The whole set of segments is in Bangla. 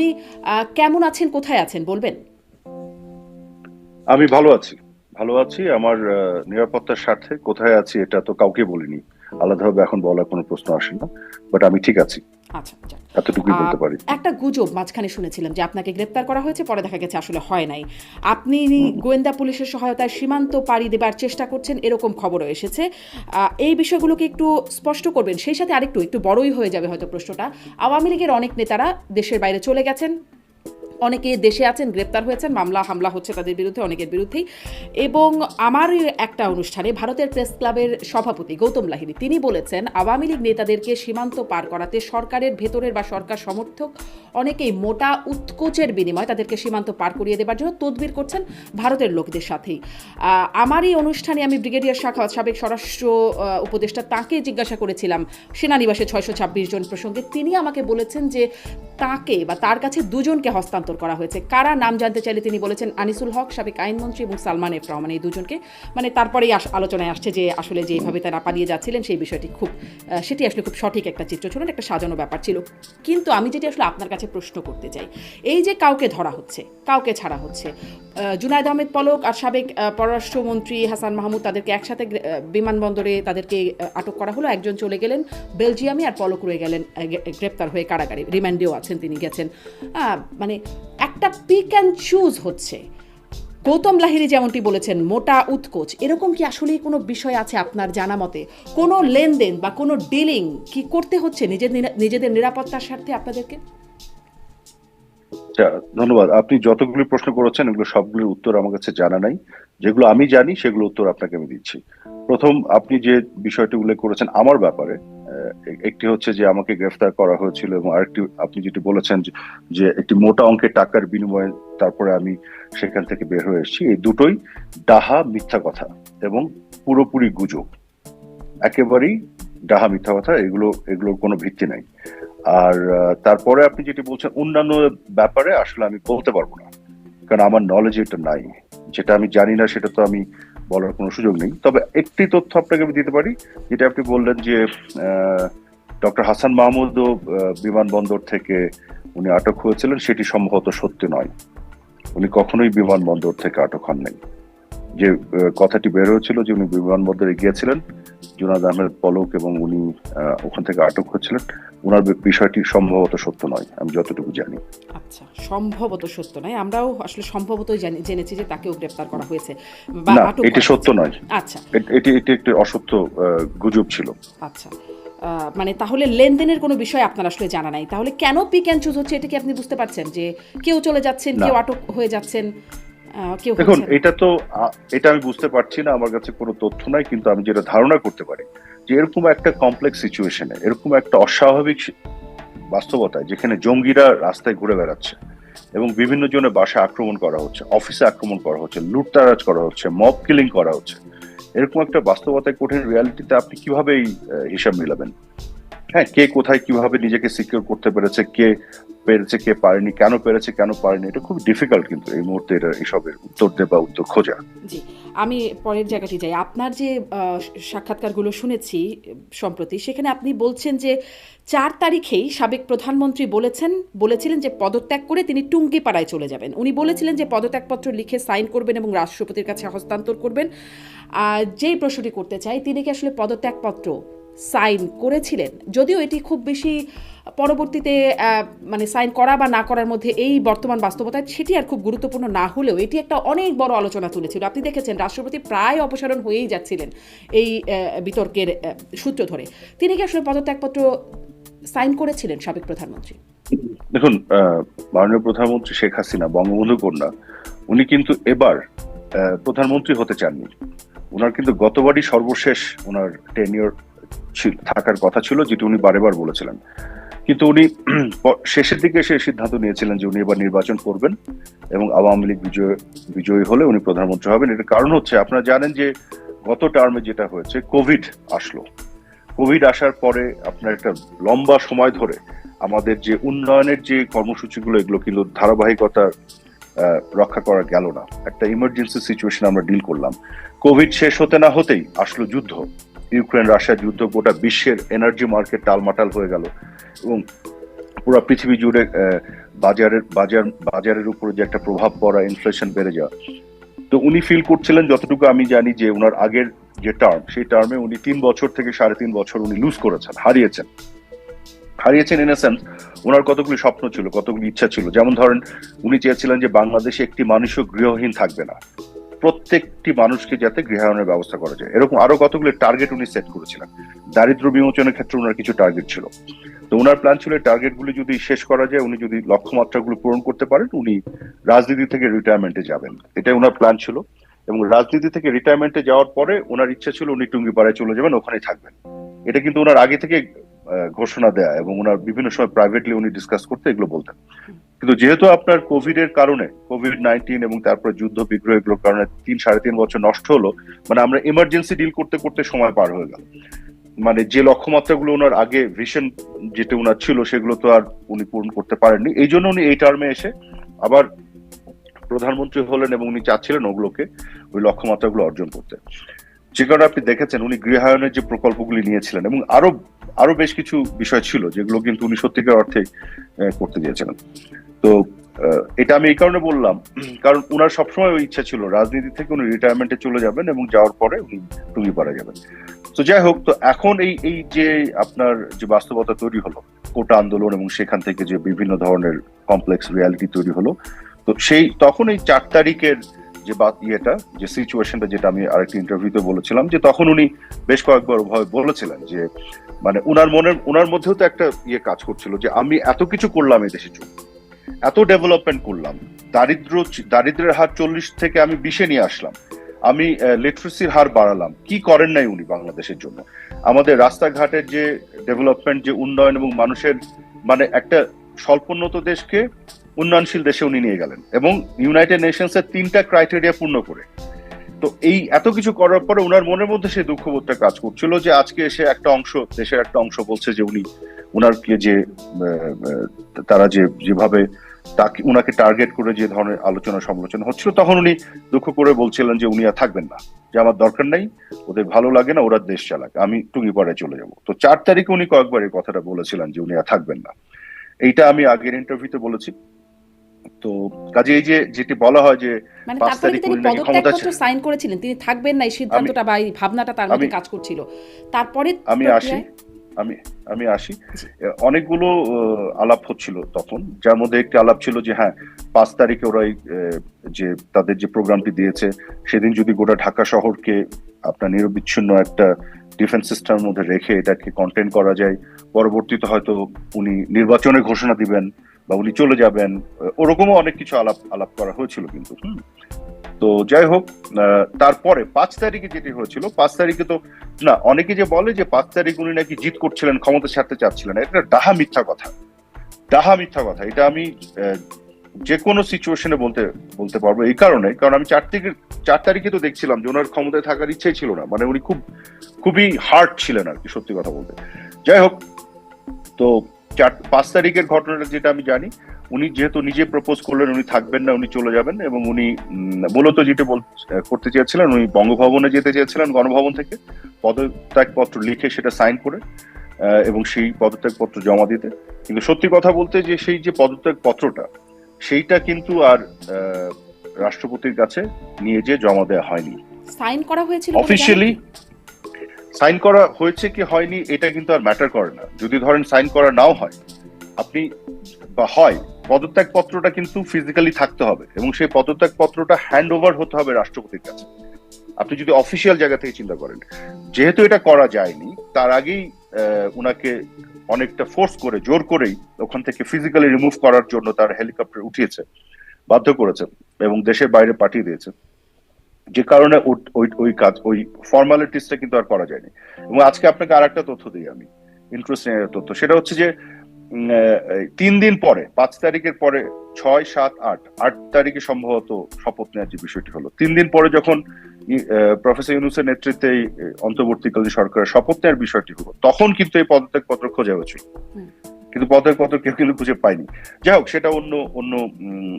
আপনি কেমন আছেন, কোথায় আছেন, বলবেন? আমি ভালো আছি ভালো আছি। আমার নিরাপত্তার স্বার্থে কোথায় আছি, এটা তো কাউকে বলিনি। আলাদাভাবে এখন বলার কোনো প্রশ্ন আসে না বাট আমি ঠিক আছি। আচ্ছা এতটুকুই বলতে পারি। একটা গুজব মাঝখানে শুনেছিলাম যে আপনাকে গ্রেপ্তার করা হয়েছে পরে দেখা গেছে আসলে হয় নাই। আপনি গোয়েন্দা পুলিশের সহায়তায় সীমান্ত পাড়ি দেবার চেষ্টা করছেন এরকম খবরও এসেছে। আহ, এই বিষয়গুলোকে একটু স্পষ্ট করবেন সেই সাথে আরেকটু একটু বড়ই হয়ে যাবে হয়তো প্রশ্নটা। আওয়ামী লীগের অনেক নেতারা দেশের বাইরে চলে গেছেন। অনেকে দেশে আছেন, গ্রেপ্তার হয়েছেন, মামলা, হামলা হচ্ছে তাদের বিরুদ্ধে, অনেকের বিরুদ্ধেই। এবং আমার একটা অনুষ্ঠানে ভারতের প্রেস ক্লাবের সভাপতি গৌতম লাহিড়ী, তিনি বলেছেন, আওয়ামী লীগ নেতাদেরকে সীমান্ত পার করাতে সরকারের ভেতরের বা সরকার সমর্থক অনেকেই মোটা উৎকোচের বিনিময়ে তাদেরকে সীমান্ত পার করিয়ে দেবার জন্য তদবির করছেন ভারতের লোকদের সাথেই। আমার এই অনুষ্ঠানে আমি ব্রিগেডিয়ার শাখা সাবেক স্বরাষ্ট্র উপদেষ্টা তাকে জিজ্ঞাসা করেছিলাম, সেনানিবাসে ছয়শো ছাব্বিশ জন প্রসঙ্গে। তিনি আমাকে বলেছেন যে তাকে বা তার কাছে দুজনকে হস্তান্তর করা হয়েছে। কারা? নাম জানতে চাইলে তিনি বলেছেন আনিসুল হক, সাবেক আইনমন্ত্রী এবং সালমান এফ রহমান এই দুজনকে। মানে তারপরেই আলোচনায় আসছে যে আসলে যেভাবে তারা পালিয়ে যাচ্ছিলেন সেই বিষয়টি খুব সেটি আসলে খুব সঠিক একটা চিত্র। ছিল একটা সাজানো ব্যাপার ছিল। কিন্তু আমি যেটি আসলে আপনার কাছে প্রশ্ন করতে চাই, এই যে কাউকে ধরা হচ্ছে, কাউকে ছাড়া হচ্ছে জুনায়দ আহমেদ পলক আর সাবেক পররাষ্ট্রমন্ত্রী হাসান মাহমুদ তাদেরকে একসাথে বিমানবন্দরে তাদেরকে আটক করা হলো। একজন চলে গেলেন বেলজিয়ামে আর পলক রয়ে গেলেন গ্রেপ্তার হয়ে কারাগারে। রিমান্ডেও আছেন তিনি, গেছেন। মানে একটা পিক অ্যান্ড চুজ হচ্ছে। গৌতম লাহিরি যেমনটি বলেছেন মোটা উৎকোচ এরকম কি আসলেই কোনো বিষয় আছে আপনার জানা মতে? কোনো লেনদেন বা কোনো ডিলিং কি করতে হচ্ছে নিজের নিজেদের নিরাপত্তার স্বার্থে আপনাদেরকে? আচ্ছা, ধন্যবাদ। আপনি যতগুলি প্রশ্ন করেছেন এগুলো সবগুলির উত্তর আমার কাছে জানা নাই। যেগুলো আমি জানি সেগুলো উত্তর আপনাকে আমি দিচ্ছি। প্রথম আপনি যে বিষয়টি উল্লেখ করেছেন আমার ব্যাপারে একটি হচ্ছে যে আমাকে গ্রেফতার করা হয়েছিল এবং আরেকটি আপনি যেটি বলেছেন যে- একটি মোটা অঙ্কের টাকার বিনিময়ে তারপরে আমি সেখান থেকে বের হয়ে এসেছি। এই দুটোই ডাহা মিথ্যা কথা এবং পুরোপুরি গুজব। একেবারেই ডাহা মিথ্যা কথা, এগুলো, এগুলোর কোনো ভিত্তি নাই। আর তারপরে আপনি যেটি বলছেন, অন্যান্য ব্যাপারে আসলে আমি বলতে পারব না। কারণ আমার নলেজ এটা নাই। যেটা আমি জানি না, সেটা তো আমি বলার কোনো সুযোগ নেই। তবে একটি তথ্য আপনাকে আমি দিতে পারি, যেটা আপনি বললেন যে ডক্টর হাসান মাহমুদও বিমানবন্দর থেকে উনি আটক হয়েছিলেন, সেটি সম্ভবত সত্যি নয়। উনি কখনোই বিমানবন্দর থেকে আটক হন নাই যে কথাটি বেরোয়েছিল যে উনি বিমানবন্দরে গিয়েছিলেন জুনাদ আহমেদ পলক এবং উনি ওখান থেকে আটক হয়েছিলেন। ওনার বিষয়টি সম্ভবত সত্য নয় আমি যতটুকু জানি। আচ্ছা সম্ভবত সত্য নয়। আমরাও আসলে সম্ভবতই জানি জেনেছি যে তাকেও গ্রেপ্তার করা হয়েছে। বা না আটক এটি সত্য নয়। আচ্ছা। এটি এটি একটি অসত্য গুজব ছিল। আচ্ছা। মানে তাহলে লেনদেনের কোনো বিষয় আপনার আসলে জানা নাই। তাহলে কেন পিক অ্যান্ড চুজ হচ্ছে এটা কি আপনি বুঝতে পারছেন? যে কেউ চলে যাচ্ছেন কেউ আটক হয়ে যাচ্ছেন? দেখুন, এটা তো এটা আমি বুঝতে পারছি না, আমার কাছে কোনো তথ্য নাই, কিন্তু আমি যেটা ধারণা করতে পারি যে এরকম একটা কমপ্লেক্স সিচুয়েশনে এরকম একটা অস্বাভাবিক বাস্তবতায় যেখানে জঙ্গিরা রাস্তায় ঘুরে বেড়াচ্ছে এবং বিভিন্ন জনের বাসায় আক্রমণ করা হচ্ছে অফিসে আক্রমণ করা হচ্ছে, লুটতারাজ করা হচ্ছে মব কিলিং করা হচ্ছে, এরকম একটা বাস্তবতায় কঠিন রিয়ালিটিতে আপনি কীভাবে এই হিসাব মিলাবেন? হ্যাঁ কে কোথায় কীভাবে নিজেকে সিকিউর করতে পেরেছে, কে পেরেছে, কে পারেনি, কেন পেরেছে, কেন পারেনি, এটা খুব ডিফিকাল্ট কিন্তু এই মুহূর্তে এটা এসবের উত্তর দেবা উত্তর খোঁজা। জি, আমি পরের জায়গাটি যাই। আপনার যে সাক্ষাৎকারগুলো শুনেছি সম্প্রতি, সেখানে আপনি বলছেন যে, চার তারিখেই সাবেক প্রধানমন্ত্রী বলেছেন, বলেছিলেন যে পদত্যাগ করে তিনি টুঙ্গিপাড়ায় চলে যাবেন। উনি বলেছিলেন যে পদত্যাগপত্র লিখে সাইন করবেন এবং রাষ্ট্রপতির কাছে হস্তান্তর করবেন। আর যেই প্রশ্নটি করতে চাই, তিনি কি আসলে পদত্যাগপত্র সাইন করেছিলেন। যদিও এটি খুব বেশি পরবর্তীতে মানে সাইন করা বা না করার মধ্যে এই বর্তমান বাস্তবতায় সেটি আর খুব গুরুত্বপূর্ণ না হলেও এটি একটা অনেক বড় আলোচনা তুলেছিল। আপনি দেখেছেন, রাষ্ট্রপতি প্রায় অপসারণ হয়েই যাচ্ছিলেন এই বিতর্কের সূত্র ধরে। তিনি কি আসলে পদত্যাগপত্র সাইন করেছিলেন সাবেক প্রধানমন্ত্রী? দেখুন মাননীয় প্রধানমন্ত্রী শেখ হাসিনা, বঙ্গবন্ধু কন্যা, উনি কিন্তু এবার প্রধানমন্ত্রী হতে চাননি। ওনার কিন্তু গতবারই সর্বশেষ ওনার টেনিয়র থাকার কথা ছিল যেটি উনি বারেবার বলেছিলেন। কিন্তু উনি শেষের দিকে সে সিদ্ধান্ত নিয়েছিলেন যে উনি এবার নির্বাচন করবেন এবং আওয়ামী লীগ বিজয়, বিজয়ী হলে উনি প্রধানমন্ত্রী হবেন। এটার কারণ হচ্ছে, আপনারা জানেন যে গত টার্মে যেটা হয়েছে কোভিড আসলো। কোভিড আসার পরে আপনার একটা লম্বা সময় ধরে আমাদের যে উন্নয়নের যে কর্মসূচিগুলো, এগুলো কিন্তু ধারাবাহিকতা রক্ষা করা গেল না। একটা ইমার্জেন্সি সিচুয়েশন আমরা ডিল করলাম। কোভিড শেষ হতে না হতেই আসলো যুদ্ধ। ইউক্রেন রাশিয়া যুদ্ধ, গোটা বিশ্বের এনার্জি মার্কেট টালমাটাল হয়ে গেল। এবং পুরো পৃথিবী জুড়ে বাজারের, বাজার, বাজারের উপরে যে একটা প্রভাব পড়া ইনফ্লেশন বেড়ে যাওয়া। তো উনি ফিল করছিলেন, যতটুকু আমি জানি যে ওনার আগের যে টার্ম সেই টার্মে উনি তিন বছর থেকে সাড়ে তিন বছর উনি লুজ করেছেন, হারিয়েছেন। হারিয়েছেন ইন সেন্স ওনার কতগুলি স্বপ্ন ছিল, কতগুলি ইচ্ছা ছিল। যেমন ধরেন, উনি চেয়েছিলেন যে বাংলাদেশে একটি মানুষও গৃহহীন থাকবে না। প্রত্যেকটি মানুষকে যাতে গৃহায়নের ব্যবস্থা করা যায়। এরকম আরও কতগুলো টার্গেট উনি সেট করেছিলেন। দারিদ্র বিমোচনের ক্ষেত্রে ওনার কিছু টার্গেট ছিল। তো ওনার প্ল্যান ছিল টার্গেট গুলি যদি শেষ করা যায়, উনি যদি লক্ষ্যমাত্রাগুলো পূরণ করতে পারেন, উনি রাজনীতি থেকে রিটায়ারমেন্টে যাবেন। এটাই ওনার প্ল্যান ছিল। এবং রাজনীতি থেকে রিটায়ারমেন্টে যাওয়ার পরে ওনার ইচ্ছা ছিল উনি টুঙ্গিপাড়ায় চলে যাবেন ওখানে থাকবেন। এটা কিন্তু ওনার আগে থেকে ঘোষণা দেয়া এবং ওনার বিভিন্ন সময় প্রাইভেটলি উনি ডিসকাস করতে এগুলো বলতেন। কিন্তু যেহেতু আপনার কোভিড এর কারণে কোভিড নাইন্টিন এবং তারপরে যুদ্ধ বিগ্রহ এগুলোর কারণে তিন, সাড়ে তিন বছর নষ্ট হলো মানে আমরা এমার্জেন্সি ডিল করতে করতে সময় পার হয়ে গেল। মানে যে লক্ষ্যমাত্রাগুলো ওনার আগে ভিশন যেটা ওনার ছিল, সেগুলো তো আর উনি পূরণ করতে পারেননি। এই জন্য উনি এই টার্মে এসে আবার প্রধানমন্ত্রী হলেন এবং উনি চাচ্ছিলেন ওগুলোকে, ওই লক্ষ্যমাত্রাগুলো অর্জন করতে। যে কারণে আপনি দেখেছেন, উনি গৃহায়নের যে প্রকল্পগুলি নিয়েছিলেন এবং আরও আরও বেশ কিছু বিষয় ছিল, যেগুলো কিন্তু উনি সত্যিকার অর্থে করতে গিয়েছিলেন। তো এটা আমি এই কারণে বললাম, কারণ উনার সবসময় ওই ইচ্ছা ছিল, রাজনীতি থেকে উনি রিটায়ারমেন্টে চলে যাবেন এবং যাওয়ার পরে উনি টুঙ্গিপাড়া যাবেন। তো যাই হোক, তো এখন এই এই যে আপনার যে বাস্তবতা তৈরি হলো, কোটা আন্দোলন এবং সেখান থেকে যে বিভিন্ন ধরনের কমপ্লেক্স রিয়ালিটি তৈরি হলো, তো সেই, তখন এই চার তারিখের যে বা, ইয়েটা, যে সিচুয়েশনটা যেটা আমি আরেকটি ইন্টারভিউতে বলেছিলাম, যে তখন উনি বেশ কয়েকবার ভাবে বলেছিলেন যে মানে উনার মনের, উনার মধ্যেও তো একটা ইয়ে কাজ করছিল যে, আমি এত কিছু করলাম এই দেশের জন্য এত ডেভেলপমেন্ট করলাম। দারিদ্র দারিদ্রের হার চল্লিশ থেকে আমি বিশে নিয়ে আসলাম। আমি লিটারেসির হার বাড়ালাম। কি করেন নাই উনি বাংলাদেশের জন্য? আমাদের রাস্তাঘাটের যে ডেভেলপমেন্ট যে উন্নয়ন এবং মানুষের মানে একটা স্বল্পোন্নত দেশকে উন্নয়নশীল দেশে উনি নিয়ে গেলেন এবং ইউনাইটেড নেশনস এর তিনটা ক্রাইটেরিয়া পূর্ণ করে। তো এই এত কিছু করার পরে ওনার মনের মধ্যে সেই দুঃখবোধটা কাজ করছিল যে আজকে এসে একটা অংশ, দেশের একটা অংশ বলছে যে উনি উনারকে যে তারা যে, যেভাবে তাকে উনাকে টার্গেট করে যে ধরনের আলোচনা সমালোচনা হচ্ছিল তখন উনি দুঃখ করে বলছিলেন যে উনি আর থাকবেন না। যে আমার দরকার নাই ওদের ভালো লাগে না ওরা দেশ চালাক আমি টুঙ্গিপাড়ায় চলে যাব। তো চার তারিখে উনি কয়েকবার এই কথাটা বলেছিলেন যে উনি আর থাকবেন না। এইটা আমি আগের ইন্টারভিউতে বলেছি। তো কাজে এই যে যেটি বলা হয় যে মানে পাঁচ তারিখ উনি নাকি ক্ষমতা সাইন করেছিলেন তিনি থাকবেন না এই সিদ্ধান্তটা বা এই ভাবনাটা তার মধ্যে কাজ করছিল। তারপরে আমি আসি। আমি আমি আসি অনেকগুলো আলাপ হচ্ছিল তখন, যার মধ্যে একটি আলাপ ছিল যে হ্যাঁ পাঁচ তারিখে ওরা যে, তাদের যে প্রোগ্রামটি দিয়েছে, সেদিন যদি গোটা ঢাকা শহরকে আপনার নিরবিচ্ছিন্ন একটা ডিফেন্স সিস্টেমের মধ্যে রেখে এটাকে কন্টেন্ট করা যায়, পরবর্তীতে হয়তো উনি নির্বাচনের ঘোষণা দিবেন বা উনি চলে যাবেন ওরকমও অনেক কিছু আলাপ আলাপ করা হয়েছিল কিন্তু। তো যাই হোক তারপরে পাঁচ তারিখে যেটি হয়েছিল, পাঁচ তারিখে তো, না, অনেকে যে বলে যে পাঁচ তারিখ উনি নাকি জিত করছিলেন, ক্ষমতা ছাড়তে চাচ্ছিলেন, এটা ডাহা মিথ্যা কথা। ডাহা মিথ্যা কথা। এটা আমি যে কোনো সিচুয়েশনে বলতে বলতে পারব এই কারণে। কারণ আমি চার থেকে চার তারিখে তো দেখছিলাম যে ওনার ক্ষমতায় থাকার ইচ্ছাই ছিল না। মানে উনি খুব, খুবই হার্ড ছিলেন আর কি, সত্যি কথা বলতে। যাই হোক, তো চার, পাঁচ তারিখের ঘটনাটা যেটা আমি জানি উনি যেহেতু নিজে প্রপোজ করলেন উনি থাকবেন না উনি চলে যাবেন এবং উনি মূলত যেটা করতে চেয়েছিলেন উনি বঙ্গভবনে যেতে চেয়েছিলেন গণভবন থেকে পদত্যাগপত্র লিখে সেটা সাইন করে এবং সেই পদত্যাগপত্র জমা দিতে। কিন্তু সত্যি কথা বলতে যে সেই যে পদত্যাগপত্রটা সেইটা কিন্তু আর রাষ্ট্রপতির কাছে নিয়ে যে জমা দেওয়া হয়নি। সাইন করা হয়েছিল অফিসিয়ালি সাইন করা হয়েছে কি হয়নি এটা কিন্তু আর ম্যাটার করে না। যদি ধরেন সাইন করা নাও হয় আপনি বা হয় পদত্যাগ পত্রটা কিন্তু ফিজিক্যালি থাকতে হবে এবং সেই পদত্যাগ পত্রটা হ্যান্ড ওভার হতে হবে রাষ্ট্রপতির কাছে। আপনি যদি অফিসিয়াল জায়গা থেকে চিন্তা করেন, যেহেতু এটা করা যায়নি, তার আগেই উনাকে অনেকটা ফোর্স করে, জোর করেই ওখান থেকে ফিজিক্যালি রিমুভ করার জন্য তার হেলিকপ্টার উঠিয়েছে, বাধ্য করেছে এবং দেশের বাইরে পাঠিয়ে দিয়েছে। যে কারণে ওই ওই কাজ, ওই ফর্মালিটিসটা কিন্তু আর করা যায়নি। এবং আজকে আপনাকে আর একটা তথ্য দিই আমি ইন্টারেস্টিং তথ্য। সেটা হচ্ছে যে তিন দিন পরে পাঁচ তারিখের পরে ছয় সাত আট আট তারিখে সম্ভবত শপথ নেওয়ার যে বিষয়টি হলো। তিন দিন পরে যখন প্রফেসর ইউনুসের নেতৃত্বে অন্তর্বর্তীকালীন সরকারের শপথ নেওয়ার বিষয়টি হলো তখন কিন্তু এই পদত্যাগ পত্র খোঁজা হয়েছিল কিন্তু পদত্যাগ পত্র কেউ কিন্তু খুঁজে পায়নি। যাই হোক সেটা অন্য অন্য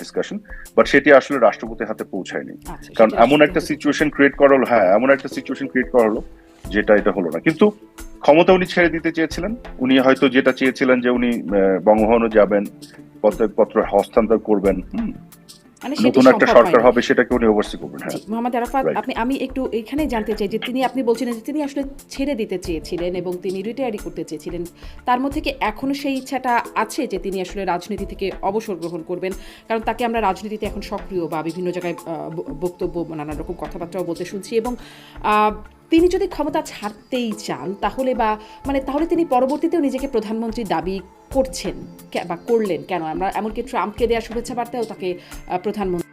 ডিসকাশন বাট সেটি আসলে রাষ্ট্রপতির হাতে পৌঁছায়নি। আচ্ছা, কারণ এমন একটা সিচুয়েশন ক্রিয়েট করা হলো হ্যাঁ এমন একটা সিচুয়েশন ক্রিয়েট করা হলো যেটা এটা হলো না। কিন্তু ক্ষমতা উনি ছেড়ে দিতে চেয়েছিলেন। উনি হয়তো যেটা চেয়েছিলেন যে উনি বঙ্গভবনে যাবেন পদত্যাগপত্র হস্তান্তর করবেন। মানে সেটি নতুন একটা সরকার হবে সেটাকে উনি ওভারসি করবেন হ্যাঁ। মোহাম্মদ আরাফাত আপনি আমি একটু এখানে জানতে চাই যে তিনি আপনি বলছিলেন যে তিনি আসলে ছেড়ে দিতে চেয়েছিলেন এবং তিনি রিটায়ারি করতে চেয়েছিলেন। তার মধ্যে কি এখনও সেই ইচ্ছাটা আছে যে তিনি আসলে রাজনীতি থেকে অবসর গ্রহণ করবেন? কারণ তাকে আমরা রাজনীতিতে এখন সক্রিয় বা বিভিন্ন জায়গায় বক্তব্য নানান রকম কথাবার্তাও বলতে শুনছি এবং তিনি যদি ক্ষমতা ছাড়তেই চান, তাহলে বা মানে তাহলে তিনি পরবর্তীতেও নিজেকে প্রধানমন্ত্রী দাবি করছেন বা করলেন কেন? আমরা এমনকি ট্রাম্পকে দেওয়া শুভেচ্ছা বার্তায়ও তাকে প্রধানমন্ত্রী